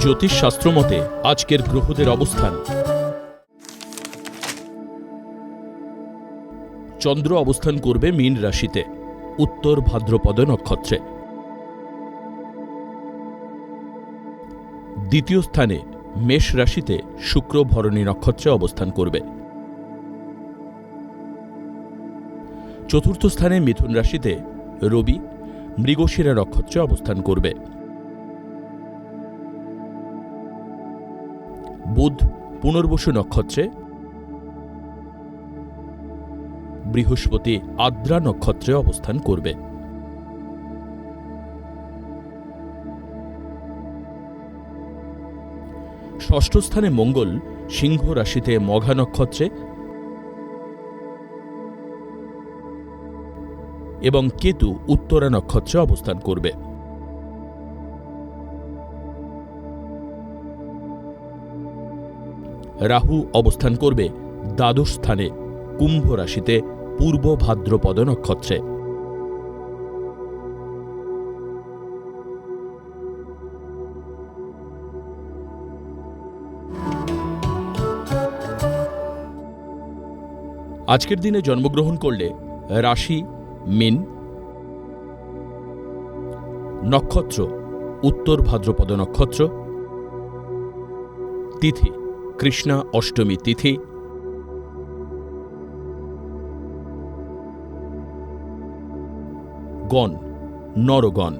জ্যোতিষশাস্ত্র মতে আজকের গ্রহদের অবস্থান। চন্দ্র অবস্থান করবে মীন রাশিতে, উত্তর ভাদ্রপদ নক্ষত্রে। দ্বিতীয় স্থানে মেষ রাশিতে শুক্র ভরণী নক্ষত্রে অবস্থান করবে। চতুর্থ স্থানে মিথুন রাশিতে রবি, মৃগশিরা নক্ষত্রে অবস্থান করবে। বুধ পুনর্বসু নক্ষত্রে। বৃহস্পতি আদ্রা নক্ষত্রে অবস্থান করবে। ষষ্ঠ স্থানে মঙ্গল সিংহ রাশিতে মঘা নক্ষত্রে। এবং কেতু উত্তরা নক্ষত্রে অবস্থান করবে। রাহু অবস্থান করবে দ্বাদশ স্থানে, কুম্ভ রাশিতে পূর্ব ভাদ্রপদ নক্ষত্রে। আজকের দিনে জন্মগ্রহণ করলে রাশি, মিন, নক্ষত্র, উত্তর ভাদ্রপদ নক্ষত্র, তিথি কৃষ্ণা অষ্টমী তিথি। গণ নরগণ।